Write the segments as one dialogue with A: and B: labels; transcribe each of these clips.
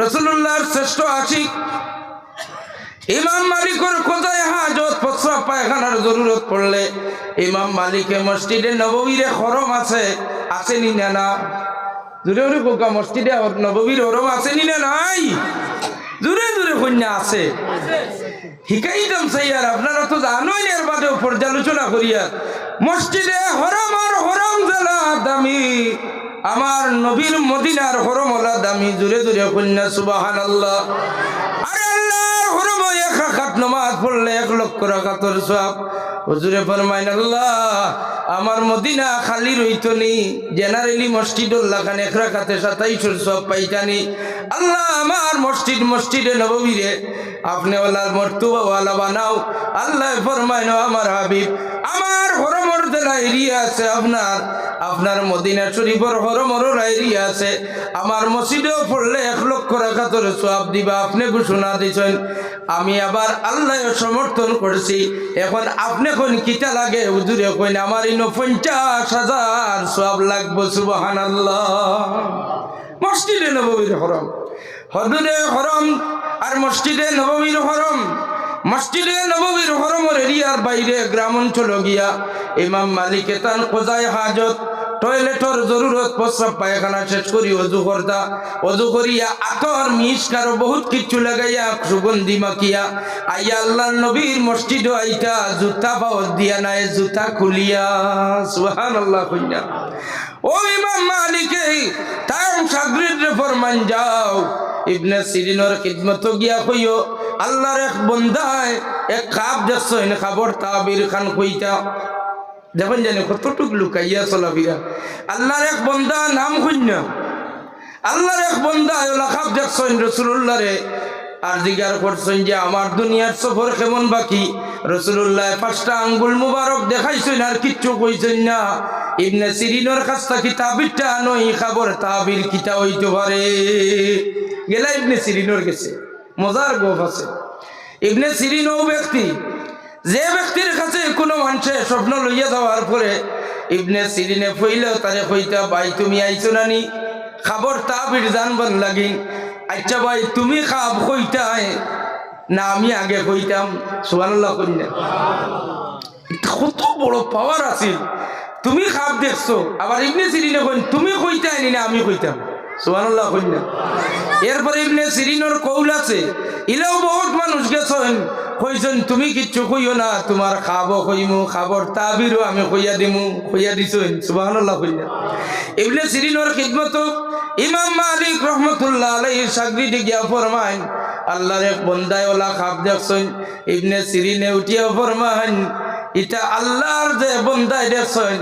A: রসুল্লাহর শ্রেষ্ঠ আশিক। ইমাম মালিকের কোথায় হাজত, প্রস্রাব, পায়খানার জরুরত পড়লে ইমাম মালিকে মসজিদে নববীরে হরম আছে, আসেনি না না? দূরে দূরে কোকা মসজিদে নববীর হরম আসেনি না নাই? দূরে দূরে কন্যা আছে। শিকাইতাম চাই আর আপনারা তো জানোই এর বাদেও পর্যালোচনা করিয়া, মসজিদে হরম আর হরম জেলা দামি। আমার নবীর মদিনার হরম ওলা দামি দূরে দূরে কন্যা সুবাহান আল্লাহ হরম, এক আল্লাহ, আমার মদিনা খালি রইতো নি, জেনারেলি মসজিদুল্লাহ খান এক রাখাতে সাতাইশোর সব আল্লাহ, আমার মসজিদ মসজিদে নববীরে আপনি ওলার মর্তুবা ওয়ালা বানাও। আল্লাহ ফরমাইন আমার হাবিব, আমার হরমর জেলা এরিয়া আমি আবার আল্লাহ সমর্থন করছি। এখন আপনি কোন কিতা লাগে? হুজুরে কইন আমার ইনো পঞ্চাশ হাজার সব লাগবো সুবাহান আল্লাহ মসজিদে নবীর হরম। হদুরে হরম আর মসজিদে নবমীর হরম। মসজিদে নবমীর হরমের এরিয়ার বাইরে গ্রাম অঞ্চল গিয়া ইমাম মালিকে তান কোজায় হাজত। টয়লেটর জরুরত, প্রস্রাব, পায়খানা শেষ করি, অজু করতা। অজু করিয়া আতর মিসকার বহুত কিছু লাগাইয়া সুগন্ধি মাখিয়া আইয়া আল্লাহ নবীর মসজিদ আইতা, জুতা পাওয়ার দিয়া নাই, জুতা খুলিয়া। সুহান আল্লাহ কইয়া ও ইমাম মালিকে, তাম সাগরিদ ফরমান যাও। ইবনে সিরিনর খিদমত গিয়া কইও আল্লাহর এক বন্দায় এক খাপ দেখছ এনে খাবর তাবির খান কইতা দেখুন জানি কতটুক লুকাইয়া চলাফিরা। আল্লাহর এক বন্ধা নাম শূন্য। আল্লাহর এক বন্দা ওলা খাপ দেখছেন রসুল্লাহ রে আর জিজ্ঞার করছেন যে, আমার দুনিয়ার সফর কেমন বাকি? রসুল্লাহ পাঁচটা আঙ্গুল মুবারক দেখাইছেন, আর কিচ্ছু কইছেন না। ইবনে সিরিনোর কাছ থেকে তাবিরটা নই খাবর তাবির কিতা হইতে পারে? গেলা ইবনে সিরিনোর গেছে মজার গোফ আছে। ইবনে সিরিন ও ব্যক্তি। যে ব্যক্তির কাছে কোনো মানুষের স্বপ্ন লইয়া যাওয়ার পরে ইবনে সিরিনে ফইলেও তারে কইতা, ভাই, তুমি আইছো নানি খাবর তাবির জানবার লাগিন আচ্ছা ভাই, তুমি খাব কইতাই না, আমি আগে কইতাম। সুবহানাল্লাহ কইনা কত বড় পাওয়ার আছিল তুমি খাপ দেখছ। আবার ইবনে সিরিনে কইন, তুমি কইতাই নি না, আমি কইতাম। সুবহানাল্লাহ কইনা এরপরে ইবনে সিরিনোর কৌল আছে। ইলেও বহুত মানুষ গেছেন। কইছেন, তুমি কিচ্ছু কইও না, তোমার খাব কইমু, খাবর তাবিরও আমি কইয়া দিমু, কইয়া দিছেন। সুবহানাল্লাহ কইনা ইবনে সিরিনোর খিদমত, ইমাম মালিক রহমতুল্লাহ আলাইহির সাগরিদে গিয়া ফরমাইন আল্লাহর এক বন্দায় ওলা খাপ দেখছেন। ইবনে সিরিনে উঠিয়া ফরমাইন ইটা আল্লাহর যে বন্দায় দেখছেন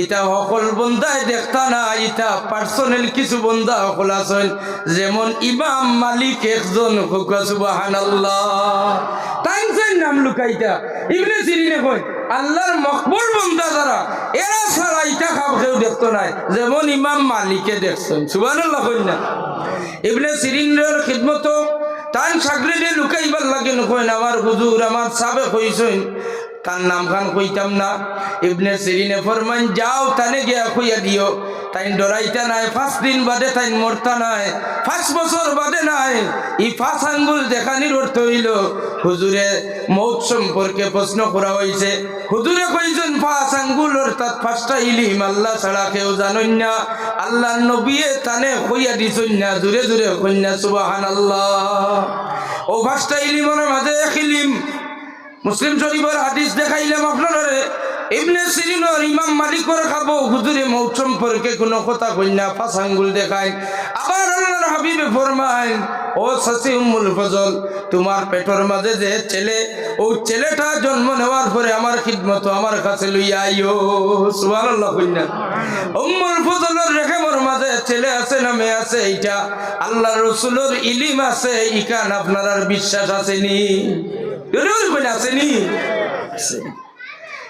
A: ইটা সকল বন্দায় দেখতা না ইটা পার্সোনাল কিছু বন্দা সকল আছেন যেমন ইমাম মালিক একজন তাই নাম লুকাইতা। ইবনে সিরিনে কই আল্লাহর মকবুল বন্দা যারা, এরা ছাড়া ইটা খাব কেউ দেখতো নাই। যেমন ইমাম মালিকে দেখছেন, সুবহানাল্লাহ কই না। ইবনে সিরিনের খিদমত তান সাগরিদে লুকাইবার লাগে নকইন আমার হুজুর, আমার সাবে কইছেন তার নাম খান কইতাম না। ইবনে সিরিনে ফরমান, যাও তানে গিয়া কইয়া দিও। তাই ডরাইতা নাই, পাঁচ দিন বাদে তাই মরতা নাই, পাঁচ বছর বাদে নাই। ই পাঁচ আঙ্গুল দেখানির অর্থ হইল। হুজুরে মৌত সম্পর্কে প্রশ্ন করা হয়েছে হুজুরে কইছেন, পাঁচ আঙ্গুল অর্থাৎ পাঁচটা ইলিম, আল্লাহ ছাড়া কেউ জানেন না। আল্লাহ নবিয়ে তানে কইয়া দিছেন না। জুড়ে জুড়ে কন্যা সুবাহান আল্লাহ ও পাঁচটা ইলিমের মাঝে এক ইলিম মুসলিম শরীফের হাদিস দেখাইলাম আপনারা ইবনে সিরিনর ইমাম মালিকর খাব। হুজুরে মৌত সম্পর্কে কোনো কথা কই না, পাঁচ দেখায়। আবার আল্লাহর হাবিবে ফরমায়, ও সাসি উম্মুল ফজল, তোমার পেটর মাঝে যে ছেলে, ও ছেলেটা জন্ম নেওয়ার পরে আমার খিদমত আমার কাছে লইয়া আইও। সুবহানাল্লাহ কই না। উম্মুল ফজলের রেখেমর মাঝে ছেলে আছে না মেয়ে আছে, এইটা আল্লাহ রসুলের ইলিম আছে, ইকান আপনার আর বিশ্বাস আসেনি জরুর বলে আসেনি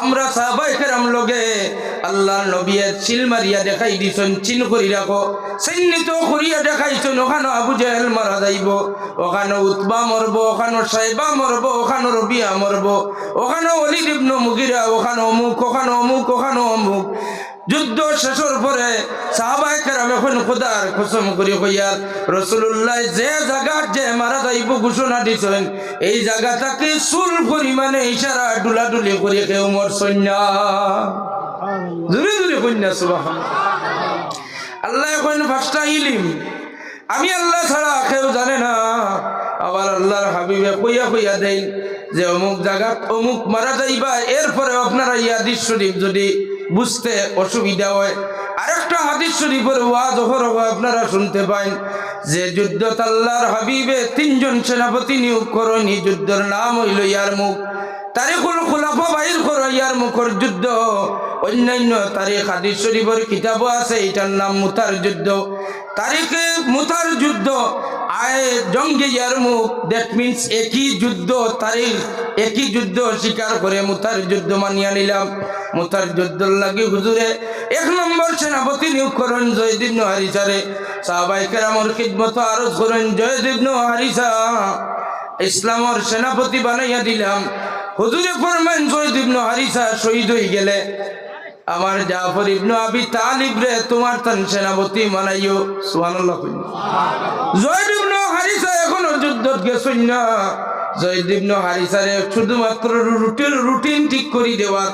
A: আমরা সাহাবাই ফেরাম লোকে আল্লাহ নবিয়া চিল মারিয়া দেখাই দিছন, চিন করি রাখো। চিহ্নিত করিয়া দেখাইছন, ওখানে আবু জাহেল মারা যাইব, ওখানে উৎবা মরব, ওখানে সাইবা মরব, ওখানে রবিয়া মরব, ওখানে অলিদ ইবনু মুগিরা, ওখানে অমুক ওখানে অমুক ওখানে অমুক। যুদ্ধ শেষের পরে সাহাবাই কেরাম এখন খোদার কসম করি কইয়ার রসুল্লাহ যে জায়গা যে মারা যাইব ঘোষণা দিছেন এই জায়গাটাকে চুল পরিমাণে ইশারা ডুলাডুলি করে কেউ মর সৈন্য। জুড়ে জুড়ে কন্যা সুবাহ আল্লাহ এখন ফার্স্টটা ইলিম। আমি আল্লাহ ছাড়া কেউ জানে না। আবার আল্লাহর হাবিবে কইয়া কইয়া দেন যে অমুক জায়গাত অমুক মারা যাইবা এরপরে আপনারা ইয়াদিস শরীফ যদি বুঝতে অসুবিধা হয়। আরেকটা হাদিস শরীফের ওয়াজ হরহ আপনারা শুনতে পান যে যুদ্ধ তাল্লার হাবিবে তিনজন সেনাপতি নিয়োগ করেনি, যুদ্ধের নাম হইল ইয়ার মুখ তারিখুল খোলাফা বাহির করো যুদ্ধ। অন্যান্য আছে, এটার নাম যুদ্ধ। তারিখে মুতার যুদ্ধ। আয় জঙ্গে মুখ দ্যাট মিন্স একই যুদ্ধ, তারিখ একই যুদ্ধ স্বীকার করে মুতার যুদ্ধ মানিয়া নিলাম। মুতার যুদ্ধ লাগি হুজুরে, এক নম্বর সেনাপতি নিয়োগ করেন জয়দীব হারিসারে সাহাবাই কেরামর খিদমত আরজ করেন জয়দীব হারিসা ইসলামর সেনাপতি বানাইয়া দিলাম। হুজুরে ফরমান জয়দ ইবনু হারিসা শহীদ হয়ে গেলে। আমার জাফর ইবনু আবি তালিব রে, তোমার তান সেনাপতি মানাইও, সুবহানাল্লাহ জয়দ ইবনু হারিসা এখনও যুদ্ধত গেছই না। শুধুমাত্র রুটিন ঠিক দেওয়া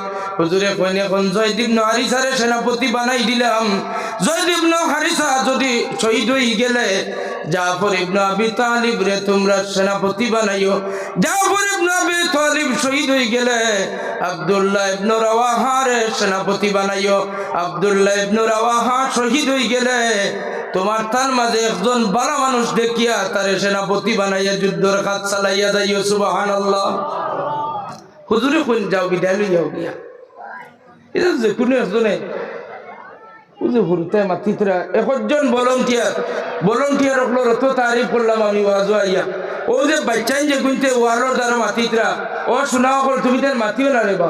A: সেনাপতি বানাই দিলাম। জয়দ হারিসা যদি শহীদ হয়ে গেলে, জাফর ইবনু তালিব রে তোমরা সেনাপতি বানাইও। জাফর ইবনু তালিব শহীদ হয়ে গেলে, আব্দুল্লাহ ইবনু রাওয়াহা সেনাপতি বানাইও। আব্দুল্লাহ ইবনু শহীদ হয়ে গেলে, তোমার তার মাঝে একজন বালা মানুষ দেখিয়া তারে সেনাপতি বানাইয়া যুদ্ধর কাজ চালাইয়া যাইও। সুবহানাল্লাহ। হুজুরে কোন যাও বিদায় লই যাও গিয়া এটা যে কোনো একজনে মাতিতরা আমি ও যে বাচ্চাই যে গুনতে ওয়ালোর দ্বারা মাতিতরা ও শোনা অকল তুমি তার মাতিও না রে বা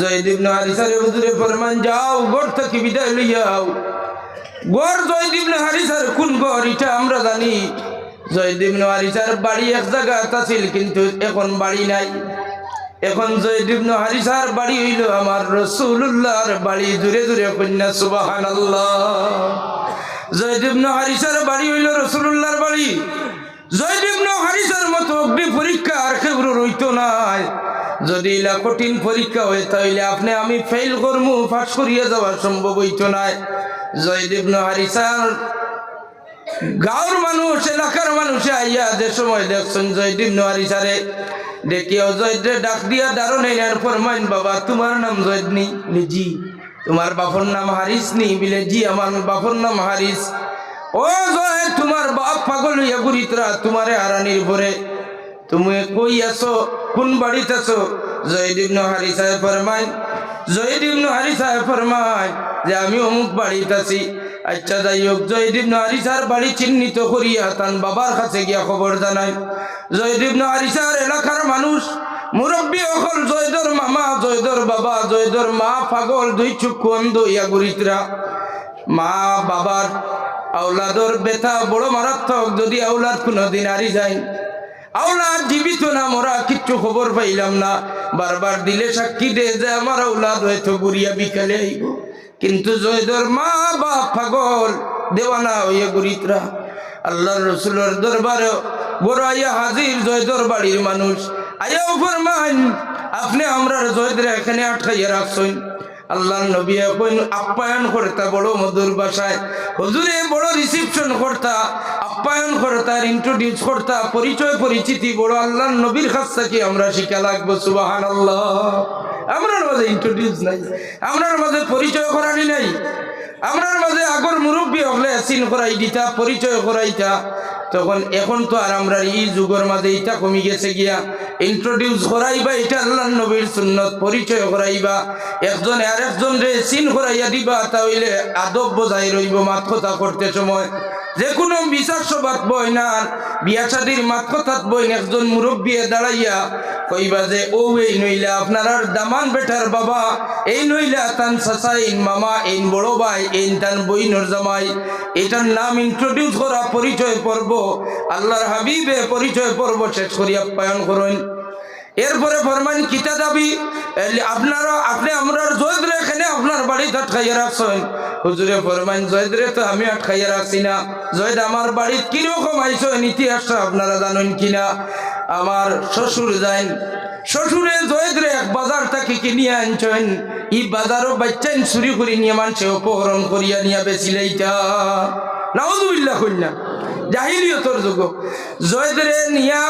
A: জয়দীপ না হারিসারে হুজুরে ফরমান, যাও গড় থাকি বিদায় লই যাও গড় জয়দীপ না হারিসার কোন গড় এটা আমরা জানি। জয়দীপ না হারিসার বাড়ি এক জায়গা আছিল কিন্তু এখন বাড়ি নাই। এখন জয়দীপ হারিসার বাড়ি হইল আমার রসুল্লাহর বাড়ি, দূরে দূরে কন্যা সুবাহান জয়দীপ হারিসার বাড়ি হইল রসুল্লাহর বাড়ি। জয়দীপ হারিসার মতো অগ্নি পরীক্ষা আর কেউ রইতো নাই। যদি ইলা কঠিন পরীক্ষা হয় তাহলে আপনি আমি ফেল করমু পাস করিয়া যাওয়া সম্ভব হইতো নাই জয়দীপ হারিসার গাঁর মানুষ এলাকার মানুষ আইয়া যে সময় দেখছেন জয়দীপ নোয়ারি সারে দেখিও জয়দে ডাক দিয়া দারুণ এনার ফরমাইন বাবা তোমার নাম জয়দ নি বলে, জি তোমার বাপর নাম হারিস নি বলে জি আমার বাপর নাম হারিস। ও জয় তোমার বাপ পাগল হইয়া গুরিতরা তোমারে হারানির পরে। তুমি কই আছো? কোন বাড়িতে আছো? জয়দীপ নোহারি সাহেব ফরমাইন জয়দীপ নোহারি সাহেব ফরমাইন যে আমি অমুক বাড়িতে আছি। আচ্ছা যাই হোক জয়দীপ নোহারি স্যার বাড়ি চিহ্নিত করিয়া তান বাবার কাছে গিয়া খবর জানাই। জয়দীপ নোহারি স্যার এলাকার মানুষ, মুরব্বী অকল জয়দর মামা, জয়দর বাবা, জয়দর মা, পাগল, দুই চক্ষু অন্ধ গুরিতরা। মা, বাবার, আওলাদর বেথা বড় মারাত্মক, যদি আওলাদ কোনোদিন হারি যায় আওলাদ জীবিত না, মোরা কিচ্ছু খবর পাইলাম না। বারবার দিলে সাক্ষী দে যে আমার আওলাদ হয়তো গুড়িয়া বিকালে আইব। কিন্তু জয়দর মা, বাপ, পাগল, দেওয়ানা হইয়া গুরিতরা। আল্লাহ রসুলের দরবারে বড় আইয়া হাজির জয়দর বাড়ির মানুষ। আয়া ফরমান আপনি আমরা জয়দের এখানে আটকাইয়া রাখছেন। আল্লাহ নবী আপ্যায়ন করতা, বড় মধুর ভাষায়। হুজুরে বড় রিসিপশন করতা, আপ্যায়ন করতা ইন্ট্রোডিউস করতা, পরিচয়, পরিচিতি, বড় আল্লাহ নবীর কাছ থেকে আমরা শিখা লাগবো সুবাহান আল্লাহ আমরার মাঝে ইন্ট্রোডিউস নাই, আমরার মাঝে পরিচয় করানি নাই। আমরার মাঝে আগর মুরব্বী হলে চিন করাই দিতা, পরিচয় করাইতা। তখন এখন তো আর আমরা এই যুগের মাঝে এটা কমে গেছে গিয়া ইন্ট্রোডিউস করাইবা, এটা আল্লাহ নবীর সুন্নত, পরিচয় করাইবা। একজন আর একজন রে চিন করাইয়া দিবা তা হইলে আদব বজাই রইব, মাত কথা করতে সময়। যে কোনো বিচার সভাত বই না, বিয়া শাদির মাত কথাত বই একজন মুরব্বী দাঁড়াইয়া কইবা যে, ও, এই নইলা আপনার দামান বেটার বাবা, এই নইলা তান সাসাইন মামা, এই বড় ভাই, এই তান বইনর জামাই, এটার নাম ইন্ট্রোডিউস করা পরিচয় পর্ব, আল্লাহর হাবিবে পরিচয় পর্ব শেষ করিয়া আপ্যায়ন করুন। এরপরে ফরমান, কিতা দাবি? আপনারা, আপনি আমরা জয়দরে এখানে আপনার বাড়ি আটকাইয়া রাখছেন। হুজুরে ফরমান, জয়দরে তো আমি আটকাইয়া রাখছি না। জয়দ আমার বাড়িত কীরকম আইসেন, ইতিহাসটা আপনারা জানেন কিনা? আমার শ্বশুর যাইন, শ্বশুরে জয়দরে এক বাজার থেকে কিনিয়ে আনছেন। ই বাজারও বাচ্চাইন চুরি করে নিয়ে মানছে অপহরণ করিয়া নিয়ে বেচিলাইতা। নাউজুবিল্লাহ কন্যা জাহিলিয়তর যুগ। জয়দরে নিয়া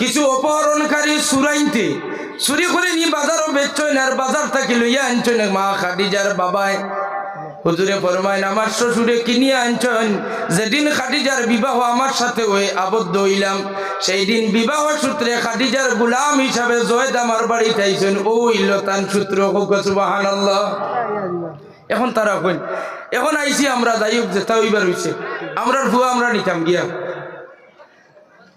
A: কিছু অপহরণকারী সুরাইনতে চুরি করে নি বাজারও বেচছেন আর বাজার থাকি লইয়া আনছেন মা খাদিজার বাবায়, হুজুরে ফরমাইন আমার শ্বশুরে কিনিয়ে আনছেন। যেদিন খাদিজার বিবাহ আমার সাথে হয়ে আবদ্ধ হইলাম সেই দিন বিবাহ সূত্রে খাদিজার গুলাম হিসাবে জয়দ আমার বাড়িতে আইছেন। ও ইল্লতান সূত্র সুবাহান এখন তারা কইন এখন আইছি আমরা, যাই হোক, যেটা হইবার হইছে। আমরার ভুয়া আমরা নিতাম গিয়া।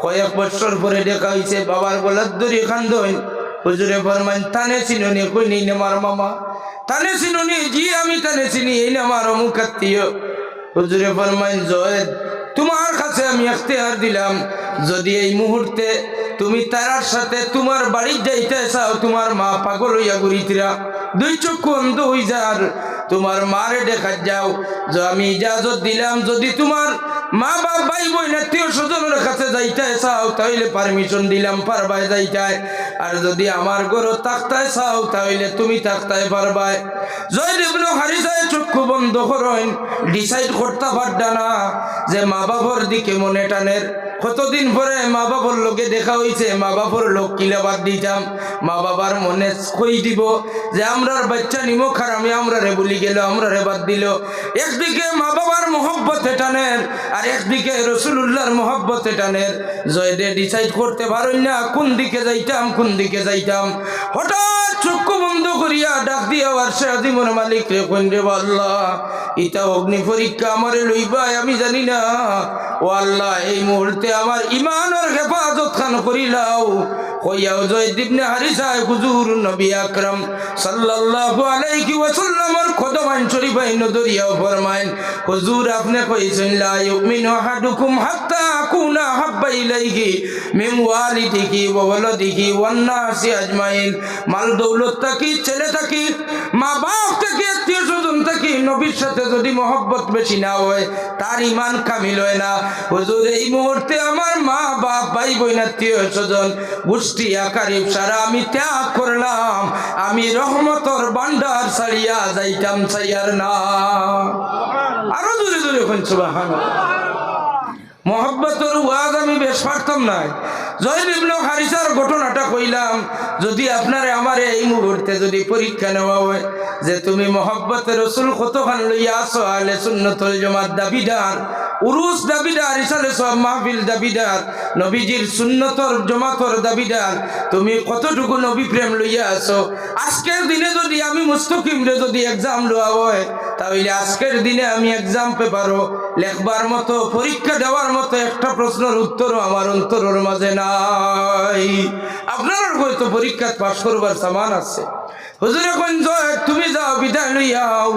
A: কয়েক বছর পরে দেখা হয়েছে বাবার গলার দড়ি খান্দন হুজুরে ফরমান তানে চিননি কই নেই আমার মামা। তানে চিননি, জি আমি তানে চিনি, এই না আমার অমুক আত্মীয়। হুজুরে ফরমান জয়েদ, তোমার কাছে আমি এখতেহার দিলাম। যদি এই মুহূর্তে তুমি তারার সাথে তোমার বাড়ি যাইতে চাও, তোমার মা পাগল হইয়া ঘুরিতিরা দুই চক্ষু অন্ধ হই যার। তোমার মারে দেখা যাও। যে, আমি ইজাজত দিলাম। যদি তোমার মা বাপ ভাই বোন, আত্মীয় স্বজনের কাছে যাইতে চাও, তাহলে পারমিশন দিলাম পারবাই যাইতায়। আর যদি আমার গরু তাকতায় চাও, তাহলে তুমি তাকতায় পারবাই জয় হারি হারিসায় চক্ষু বন্ধ করেন ডিসাইড করতে পারডা না যে মা বাবার দিকে মনে টানের কতদিন পরে মা বাবার লোকে দেখা হইছে মা বাবার লোক কিলে বাদ দিতাম, মা বাবার মনে কই দিব যে আমরার বাচ্চা নিমো খারামি আমরা রে বলি গেল আমরা রে বাদ দিল। একদিকে মা বাবার মোহব্বত টানের আর একদিকে রসুল্লাহর মোহব্বত টানের জয়দে ডিসাইড করতে পারেন না, কোন দিকে যাইতাম, কোন দিকে যাইতাম। হঠাৎ চক্ষু বন্ধ করিয়া ডাক দিয়া আর সে আজিমর মালিক রে, কোন রে আল্লাহ ইটা অগ্নি পরীক্ষা আমারে লইবাই, আমি জানি না। ও আল্লাহ, এই মুহূর্তে আমার ইমানের হেফাজত খান করিলাও। মাল দৌলত থাকি, ছেলে থাকি, মা বাপ থেকে, আত্মীয় স্বজন থাকি, নবীর সাথে যদি মহব্বত বেশি না হয়, তার ইমান কামিল হয় না। হুজুর, এই মুহূর্তে আমার মা, বাপ, ভাই, বোন, আত্মীয় স্বজন গোষ্ঠী আকারে সারা আমি ত্যাগ করলাম। আমি রহমতর বান্ডার ছাড়িয়া যাইতাম ছাইয়ার না। আরও দূরে দূরে শুনছো মহব্বতর ওয়াজ আমি বেশ পারতাম না জয় বিপ্লব হারিসার ঘটনাটা কইলাম, যদি আপনার আমার এই মুহূর্তে যদি পরীক্ষা নেওয়া হয় যে তুমি মহব্বতের রসুল কতখান লইয়া আসো আলে সুন্নতল জমাত দাবিদার উরুস দাবিদার, ইসালে সব মাহফিল দাবিদার, নবীজির সুন্নতর জমাতর দাবিদার, তুমি কতটুকু নবী প্রেম লইয়া আসো আজকের দিনে যদি আমি মুস্তকিম রে যদি এক্সাম লওয়া হয়, তাহলে আজকের দিনে আমি এক্সাম পেপারও লেখবার মতো, পরীক্ষা দেওয়ার মতো একটা প্রশ্নের উত্তরও আমার অন্তরের মাঝে নাই। আপনার হয়তো পরীক্ষা পাশ করবার সামান আছে। হুজুর এখন জয়? তুমি যাও, বিদায় লইয়াও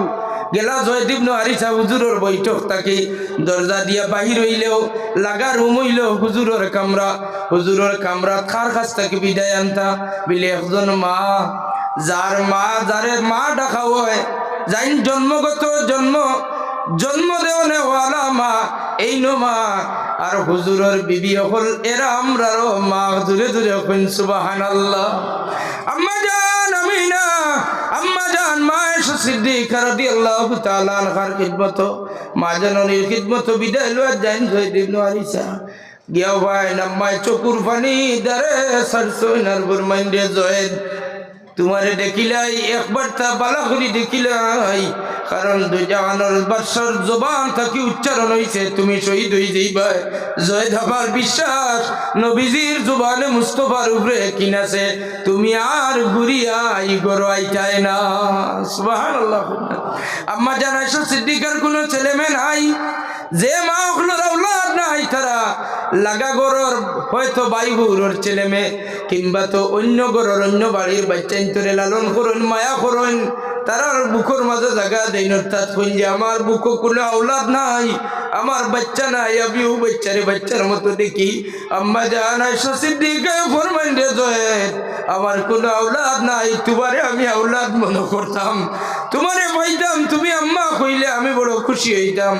A: গেলা জয়দীপ হারিসা হুজুরের বৈঠক থাকি। দরজা দিয়া বাহির হইলেও, লাগা রুম হইলেও হুজুরের কামরা। হুজুরের কামরা খার কাছ থেকে বিদায় আনতা? বিলে, একজন মা। যার মা, যারে মা ডাকা হয় যাই জন্মগত জন্ম জন্ম দেওয়ানে ওয়ালা মা, এই নো মা। আর হুজুরের বিবি হল এরা আমরারও মা। দূরে দূরে হইন সুবাহান আল্লাহ আম্মা জান! আম্মা জান মা এসে সিদ্দিকা রাদিয়াল্লাহু তাআলা আনহার খিদমত, মা জননীর খিদমত বিদায় লওয়া যাইন জয়দ ইবনে আরিসা গিয়া ভাই, নাম্মায় চকুর পানি দারে সরসইনার বুরমাইন্ডে জয়েদ তোমারে দেখিলাই একবার তা বালা করি দেখিলাই। কারণ দুজাহানোর বাদশার জবান থাকি উচ্চারণ হইছে, তুমি শহীদ হই যাইবাই। জয় ধাবার বিশ্বাস, নবীজির জবানে মুস্তফার উপরে কিনাছে তুমি আর ঘুরিয়া ই করো আইটাই না। সুবহানাল্লাহ। আম্মা জানাইছো সিদ্দিকার কোনো ছেলে মেয়ে নাই। যে মা ওগুলোর আউলাদ নাই তারা। লাগা গরর, হয়তো বাইবুর ছেলে মেয়ে, কিংবা তো অন্য গরর, অন্য বাড়ির বাচ্চা লালন করুন, মায়া করুন। তারার বুকর মাঝে জায়গা দেন, অর্থাৎ যে আমার বুকো কোনো আওলাদ নাই, আমার বাচ্চা নাই আমিও বাচ্চারে বাচ্চার মতো দেখি। আম্মা জানাই সিদ্দিকে ফরমান রে জয়ের, আমার কোনো আওলাদ নাই, তোমারে আমি আওলাদ মনে করতাম। তোমারে পাইতাম, তুমি আম্মা কইলে আমি বড় খুশি হইতাম।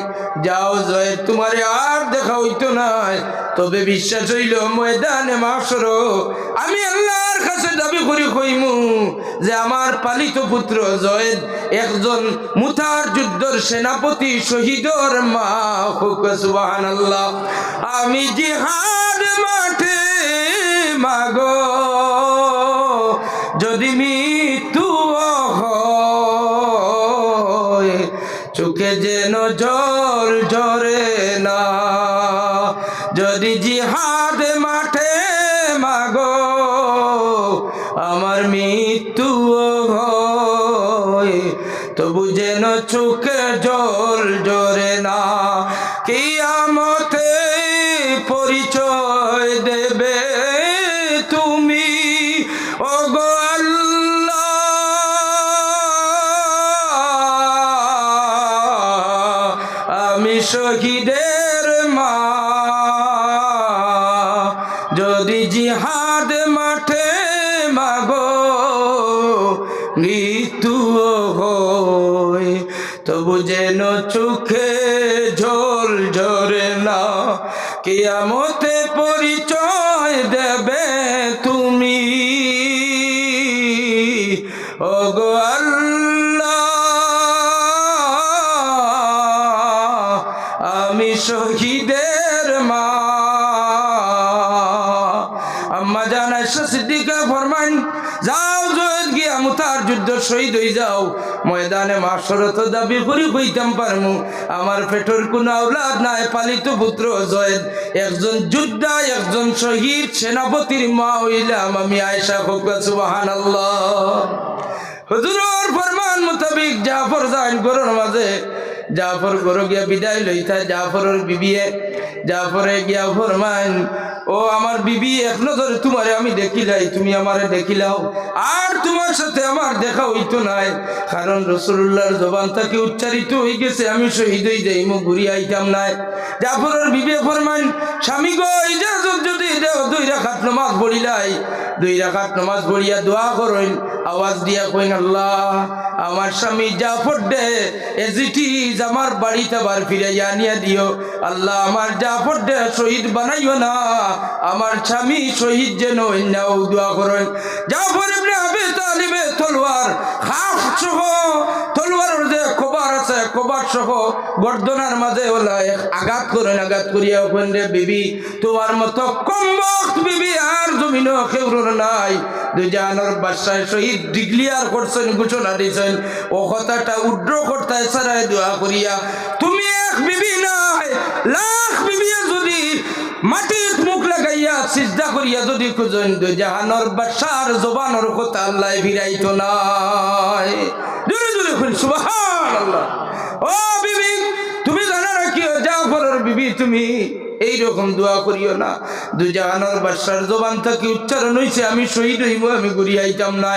A: যাও জয়ের, তোমারে আর দেখা হইতো নাই তবে বিশ্বাস হইল, ময়দানে মাসর আমি আল্লাহর কাছে দাবি করি কইমু যে আমার পালিত পুত্র জয়েদ একজন মুতার যুদ্ধর সেনাপতি শহীদর মা হুক, সুবহানাল্লাহ। আমি জিহাদ মাঠে, মাগো, যদি মৃত্যু চোখে যেন জল শহীদের মা শহীদ হয়ে যাও। ময়দানে মাসরত দাবি করি হইতাম পারমু। আমার পেটর কোন আওলাদ নাই, পালিত পুত্র জয়েদ। একজন যোদ্ধা, একজন শহীদ, সেনাপতির মা হইলাম আমি আয়সা হোক সুবাহান ফরমান মোতাবিক জাফর যাইন গরুর মাঝে, জাফর গরু গিয়া বিদায় লইতা, জাফরের বিবিয়ে, জাফরে গিয়া ফরমান ও আমার বিবি, এক নজরে তোমারে আমি দেখিলাই, তুমি আমারে দেখিলাও। আর তোমার সাথে আমার দেখা হইতো নাই, কারণ রসুল্লাহর জবান থেকে উচ্চারিত হয়ে গেছে, আমি শহীদ হয়ে যাই, মো ঘুরি আইতাম নাই। জাফরের বিবে ফরমান, স্বামী গো, ইজাজত যদি দেও, দুই রাখাত নমাজ পড়িলাই। দুই রাখাত নমাজ পড়িয়া দোয়া করেন, আওয়াজ দিয়া কইন, আল্লাহ, আমার স্বামী জাফর দে এজিটি আমার বাড়িতে বার ফিরাইয়া আনিয়া দিও। আল্লাহ, আমার জাফর দে, শহীদ বানাইও না। আমার স্বামী শহীদ যেন অন্যাও দোয়া করেন। জাফর ইবনে আবি তালিবে তলোয়ার খাস সহ তলোয়ারের যে কবার আছে কবার সহ গর্দনার মাঝে ওলা আঘাত করেন আঘাত করিয়া ওখান রে বিবি, তোমার মতো কম্বক বিবি আর জমিন নাই। দুজানোর শহীদ ডিক্লিয়ার করছেন, ঘোষণা দিয়েছেন। ও কথাটা উড্র করতে সারায় দোয়া করিয়া, তুমি এক বিবি নাই লাখ বিবি যদি মাটির লাগাইয়া সিজদা করিয়া যদি খুঁজেন জাহানোর বাসার জবানোর কথা আল্লাহ ফিরাইতো নাই। জোরে জোরে খুলি সুবহানাল্লাহ। বিবি, তুমি জানো না কি? জাফরের বিবি তুমি। এইরকম দোয়া করিও না। দু জাহানোর বাদশার জবান থেকে উচ্চারণ হইছে, আমি শহীদ হইব, আমি ঘুরি আইতাম না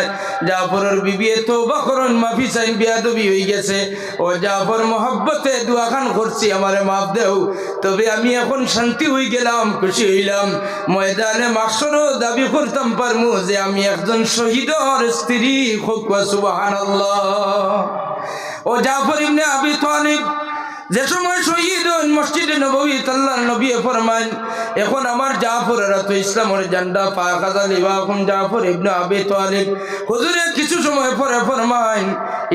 A: জাফরের বিবি এত বাকরণ মাফি চাইন বিয়াদবি হয়ে গেছে। ও জাফর, মহব্বতে দোয়া খান করছি, আমারে মাফ দেও। তবে আমি এখন শান্তি হয়ে গেলাম, খুশি হইলাম। ময়দানে মাসরও দাবি করতাম, পারমু যে আমি একজন শহীদর স্ত্রী। খুব সুবাহান ও জাফর ইবনে আবি তালিব যে সময় শহীদ মসজিদে নবী আল্লাহ নবী ফরমান এখন আমার জাফরেরা তো ইসলামের জান্ডা পা কাজা লিবা এখন জাফর ইবনে আবি তালিব। হুজুরে কিছু সময় পরে ফরমান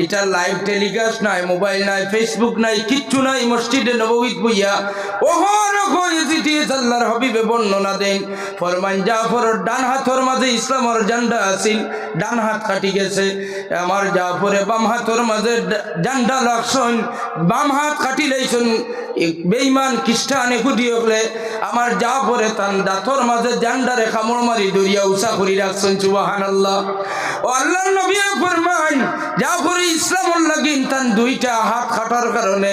A: এটা লাইভ টেলিকাস্ট নাই, মোবাইল নাই, ফেসবুক নাই, কিচ্ছু নাই, মসজিদে নবীত বইয়া ওহর চিঠি আল্লাহর হাবিবে বর্ণনা দেন। ফরমান জাফরের ডান হাতর মাঝে ইসলামের জান্ডা আছিল, ডান হাত কাটি গেছে। আমার জাফরে বাম হাতর মাঝে জান্ডা লাগছন বাম হাত কাটি লাইছন বেইমান খ্রিস্টান একুটি হলে আমার যা পরে তান, দাঁতর মাঝে জান্ডারে কামড় মারি দরিয়া উষা করি রাখছেন সুবাহান আল্লাহ ও আল্লাহ নবী ফরমান জাফরে ইসলামর লাগিন তান দুইটা হাত কাটার কারণে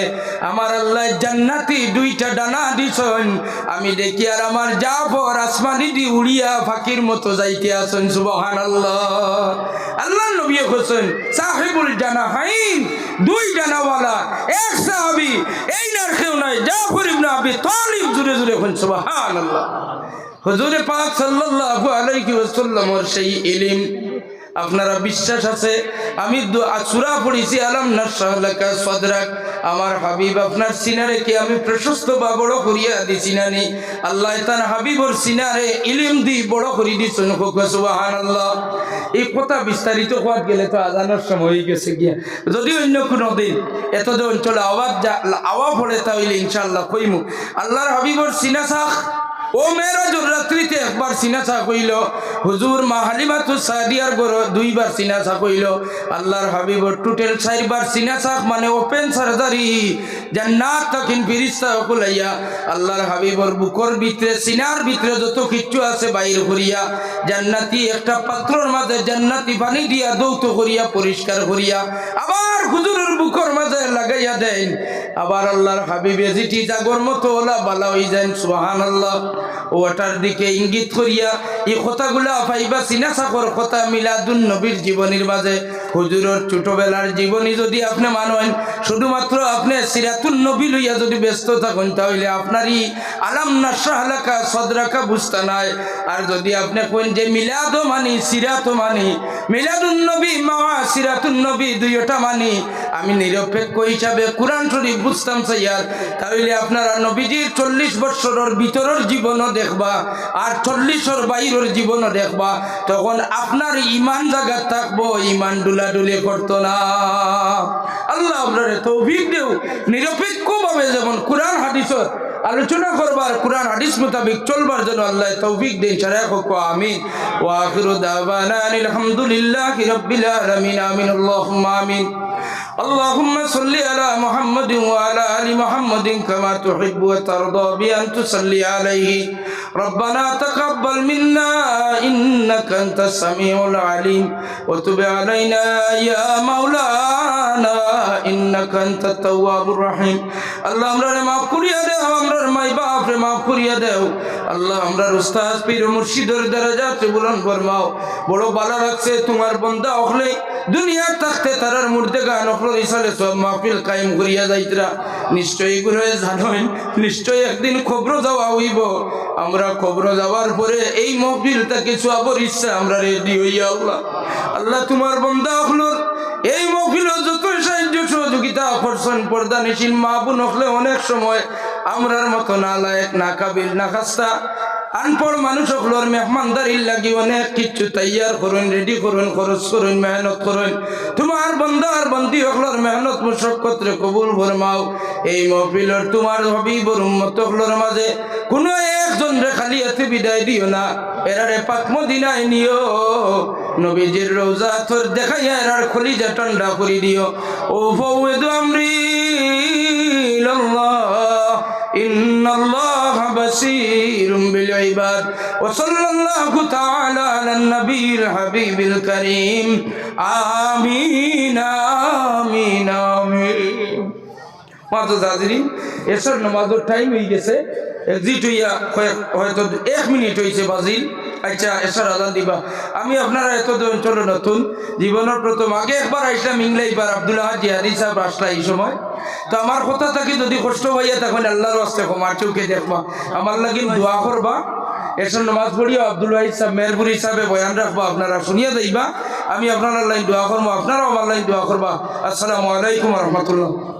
A: আমার আল্লাহ জান্নাতি দুইটা ডানা দিছন। আমি দেখি আর আমার জাফর আসমানি দি উড়িয়া ফাঁকির মতো যাইতে আসেন সুবহান আল্লাহ আল্লাহ নবী হোসেন সাহেবুল জানা হাইন দুই ডানাওয়ালা, এক সাহাবি, এই নার কেউ নাই, জাফর ইবনে আবি তালিব জুড়ে জুড়ে কোন সুবহান আল্লাহ হুজুরে পাক সাল্লাল্লাহু আলাইহি ওয়াসাল্লামর সেই ইলম আপনারা বিশ্বাস আছে? আমি সুরা পড়েছি, আলাম নাসালাকা আমার হাবিব আপনার সিনারে কি আমি প্রশস্ত বা বড় করিয়া দিছি নানি আল্লাহ তার হাবিবর সিনারে ইলিম দি বড় করি সুবাহান আল্লাহ এই কথা বিস্তারিত হওয়ার গেলে তো আজানোর সময় হয়ে গেছে গিয়া। যদি অন্য কোনো দিন এত যে অঞ্চলে আওয়াজ আওয়া পড়ে তাহলে ইনশাল্লাহ কইমু। আল্লাহর হাবিবর সিনা শাখ ও মেরাজুর রাত্রিতে একবার সিনাসা কইল। হুজুর মা হালিমাতু সাদিয়ার গর দুইবার সিনাসা কইল। আল্লাহর হাবিবর টোটাল চারবার সিনাসা মানে ওপেন সার্জারি, জান্নাত তখন ফিরিস্তা কুলাইয়া আল্লাহর হাবিবর বুকর ভিতরে, সিনার ভিতরে যত কিচ্ছু আছে বাইর করিয়া জান্নাতি একটা পাত্রর মাঝে জান্নাতি পানি দিয়া দৌত করিয়া, পরিষ্কার করিয়া আবার হুজুরের বুকর মাঝে লাগাইয়া দেন। আবার আল্লাহর হাবিবে যেটি জাগর মতো ওলা বালা হয়ে যায় সুহান আল্লাহ ওটার দিকে ইঙ্গিত করিয়া এই কথাগুলা পাইবা চাকর কথা মিলাদুন নবীর জীবনীর মাঝে হুজুরের ছোটবেলার জীবনী যদি আপনি মানেন, শুধুমাত্র আপনি সিরাতুল নবী লইয়া যদি ব্যস্ত থাকেন, তাহলে আপনারই আলাম নাশাহলাকা সদরাকা বুঝতে নাই। আর যদি আপনি কোন যে মিলাদও মানি, সিরাতও মানি, মিলাদুন নবী মাওয়া, সিরাতুন নবী দুইটা মানি, আমি নিরপেক্ষ হিসাবে কোরআন শরীফ বুঝতাম সাইয়ার, তাহলে আপনারা নবীজির চল্লিশ বৎসরের ভিতরের জীবনও দেখবা, আর চল্লিশের বাইরের জীবনও দেখবা। তখন আপনার ইমান জায়গা থাকব, ইমান ডুলাডুলি করতো না। আল্লাহ আপনার তৌফিক দেও নিরপেক্ষভাবে যেমন কোরআন হাদিসত আলোচনা করবার, কোরআন হাদিস মোতাবিক চলবার জন্য আল্লাহ তৌফিক দিন, সারা হোক, আমিন। ওয়া আখিরু দাওয়ানা আলহামদুলিল্লাহি আমিন, আল্লাহুম্মা আমিন। اللهم صل على محمد وعلى ال محمد كما تحب وترضى بأن تصلي عليه ربنا تقبل منا انك انت السميع العليم وتب علينا يا مولانا انك انت التواب الرحيم আল্লাহ আমরা মাফ করিয়া দেও আমরার মাই বাপ রে মাফ করিয়া দেও আল্লাহ আমরার উস্তাদ পীর মুর্শিদের দরজাতে বুলন্দ ফরমাও বড় ভালো রাখছে তোমার বন্দা হলে দুনিয়া থাকতে তারার মূর্তে গান অখলো সব মাহফিল কায়েম করিয়া যাইতরা। নিশ্চয়ই করে জানেন নিশ্চয়ই একদিন খবর যাওয়া হইব। আমরা খবর যাওয়ার পরে এই মহফিলটা কিছু আবার ইচ্ছা, আমরা রেডি হইয়া আল্লাহ। আল্লাহ তোমার বন্দা হলোর, এই মহফিল যত সাহায্য সহযোগিতা, আকর্ষণ পর্দা নিশিল মাহবুন হলে অনেক সময় আমরার মতো না লায়ক না কাবিল না খাস্তা আনপড় মানুষ সকলের মেহমানদারির লাগি অনেক কিছু তৈয়ার করুন রেডি করুন, খরচ করুন, মেহনত করুন। তোমার বন্ধু আর বন্দি হকলোর মেহনত মুসকত্র কবুল ভরমাও এই মহফিলর তোমার হবিবর উম্মত হকলোর মাঝে কোনো একজন রে খালি এতে বিদায় দিও না। এরারে পাকম দিনায় নিও। নবীজির রোজা তোর দেখাইয়া এরার খুলি যে টান্ডা করি দিও। ও বউ আমরি ইন্নাল্লাহ। بصير بالعباد وصلى الله تعالى على النبي الحبيب الكريم آمين آمين آمين মাতো জাজিরি এসর নামাজের টাইম হয়ে গেছে এক্সিট হইয়া কয়েক- হয়তো এক মিনিট হয়েছে বাজিল আচ্ছা এসর আদান দিবা। আমি আপনারা এত অঞ্চলে নতুন। জীবনের প্রথম, আগে একবার আইসলাম ইংলাইবার আব্দুল্লাহ জিহাদি সাহেব আসলা এই সময়। তো আমার কথা থাকি, যদি কষ্ট হইয়া তখন আল্লাহর আসতে ক্ষমার চৌকে দেখবা। আমার লাগিন দোয়া করবা। এসব নামাজ পড়িয়া আব্দুল ওয়াহিদ সাহেব, মেহরপুর হিসাবে বয়ান রাখবা, আপনারা শুনিয়া যাইবা। আমি আপনার লাইন দোয়া করব, আপনারাও আমার লাইন দোয়া করবা। আসসালামু আলাইকুম রহমতুল্লাহ।